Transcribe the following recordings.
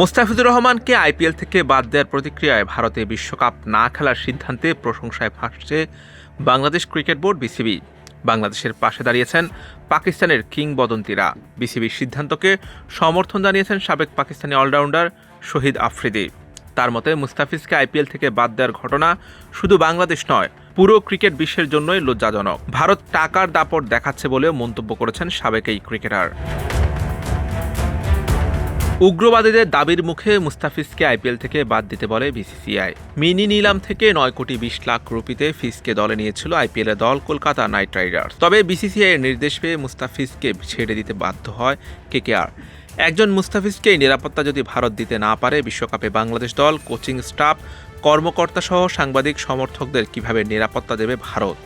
মোস্তাফিজুর রহমানকে আইপিএল থেকে বাদ দেওয়ার প্রতিক্রিয়ায় ভারতে বিশ্বকাপ না খেলার সিদ্ধান্তে প্রশংসায় ভাসছে বাংলাদেশ ক্রিকেট বোর্ড বিসিবি। বাংলাদেশের পাশে দাঁড়িয়েছেন পাকিস্তানের কিংবদন্তিরা। বিসিবির সিদ্ধান্তকে সমর্থন জানিয়েছেন সাবেক পাকিস্তানি অলরাউন্ডার শহীদ আফ্রিদি। তার মতে, মুস্তাফিজকে আইপিএল থেকে বাদ দেওয়ার ঘটনা শুধু বাংলাদেশ নয়, পুরো ক্রিকেট বিশ্বের জন্যই লজ্জাজনক। ভারত টাকার দাপট দেখাচ্ছে বলেও মন্তব্য করেছেন সাবেক এই ক্রিকেটার। উগ্রবাদীদের দাবির মুখে মুস্তাফিজকে আইপিএল থেকে বাদ দিতে বলে বিসিসিআই। মিনি নিলাম থেকে নয় কোটি বিশ লাখ রুপিতে ফিসকে দলে নিয়েছিল আইপিএল এর দল কলকাতা নাইট রাইডার্স। তবে বিসিসিআই এর নির্দেশ পেয়ে মুস্তাফিজকে ছেড়ে দিতে বাধ্য হয় কেকেআর। একজন মুস্তাফিজকে নিরাপত্তা যদি ভারত দিতে না পারে, বিশ্বকাপে বাংলাদেশ দল, কোচিং স্টাফ, কর্মকর্তা সহ সাংবাদিক সমর্থকদের কীভাবে নিরাপত্তা দেবে ভারত?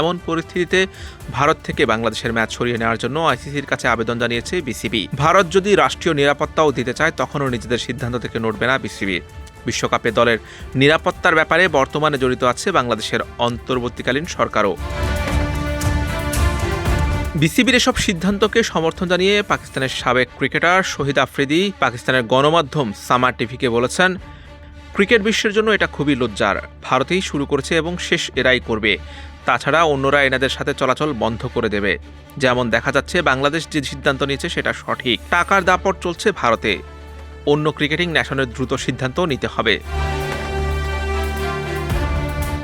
এমন পরিস্থিতিতে ভারত থেকে বাংলাদেশের ম্যাচ সরিয়ে নেওয়ার জন্য আইসিসির কাছে আবেদন জানিয়েছে বিসিবি। ভারত যদি রাষ্ট্রীয় নিরাপত্তাও দিতে চায়, তখনও নিজেদের সিদ্ধান্ত থেকে নড়বে না বিসিবি। বিশ্বকাপে দলের নিরাপত্তার ব্যাপারে বর্তমানে জড়িত আছে বাংলাদেশের অন্তর্বর্তীকালীন সরকারও। বিসিবির এসব সিদ্ধান্তকে সমর্থন জানিয়ে পাকিস্তানের সাবেক ক্রিকেটার শহীদ আফ্রিদি পাকিস্তানের গণমাধ্যম সামার টিভিকে বলেছেন, ক্রিকেট বিশ্বের জন্য এটা খুবই লজ্জার। ভারতেই শুরু করেছে এবং শেষ এরাই করবে। তাছাড়া অন্যরা এনাদের সাথে চলাচল বন্ধ করে দেবে। যেমন দেখা যাচ্ছে, বাংলাদেশ যে সিদ্ধান্ত নিয়েছে সেটা সঠিক। টাকার দাপট চলছে ভারতে। অন্য ক্রিকেটিং ন্যাশনের দ্রুত সিদ্ধান্ত নিতে হবে।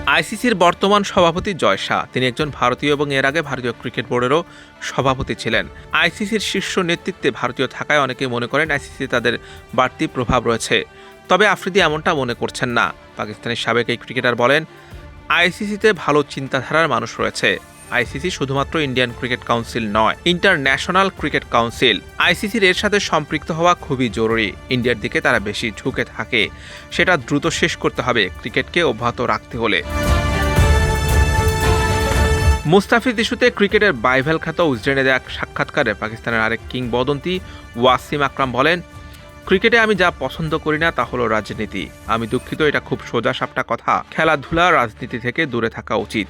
আইসিসির বর্তমান সভাপতি জয় শাহ। তিনি একজন ভারতীয় এবং এর আগে ভারতীয় ক্রিকেট বোর্ডেরও সভাপতি ছিলেন। আইসিসির শীর্ষ নেতৃত্বে ভারতীয় থাকায় অনেকে মনে করেন আইসিসি তাদের বাড়তি প্রভাব রয়েছে। তবে আফ্রিদি এমনটা মনে করছেন না। পাকিস্তানের সাবেক এই ক্রিকেটার বলেন আইসিসিতে ভালো চিন্তাধারার মানুষ রয়েছে। আইসিসি শুধুমাত্র ইন্ডিয়ান ক্রিকেট কাউন্সিল নয়, ইন্টারন্যাশনাল ক্রিকেট কাউন্সিল। আইসিসির এর সাথে সম্পৃক্ত হওয়া খুবই জরুরি। ইন্ডিয়ার দিকে তারা বেশি ঝুঁকে থাকে। সেটা দ্রুত শেষ করতে হবে ক্রিকেটকে অব্যাহত রাখতে হলে। মুস্তাফিজ ইস্যুতে ক্রিকেটের বাইভেল খ্যাত উজরেনে দেয়া সাক্ষাৎকারে পাকিস্তানের আরেক কিংবদন্তি ওয়াসিম আকরাম বলেন ক্রিকেটে আমি যা পছন্দ করি না তা হলো রাজনীতি। আমি দুঃখিত, এটা খুব সোজা সাপটা কথা। খেলাধুলা রাজনীতি থেকে দূরে থাকা উচিত।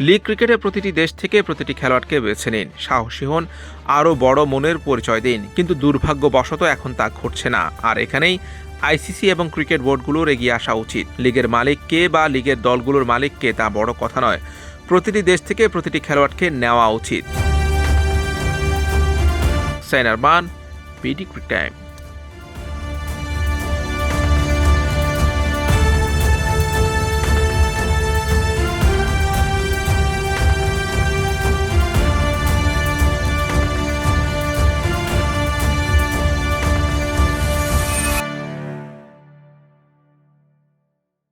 লিগ ক্রিকেটে প্রতিটি দেশ থেকে প্রতিটি খেলোয়াড়কে বেছে নিন। সাহসী হন, আরও বড় মনের পরিচয় দিন। কিন্তু দুর্ভাগ্যবশত এখন তা ঘটছে না। আর এখানেই আইসিসি এবং ক্রিকেট বোর্ডগুলোর এগিয়ে আসা উচিত। লিগের মালিক কে বা লিগের দলগুলোর মালিক কে তা বড় কথা নয়। প্রতিটি দেশ থেকে প্রতিটি খেলোয়াড়কে নেওয়া উচিত। সাইনার বান পিডি ক্রিক টাইম।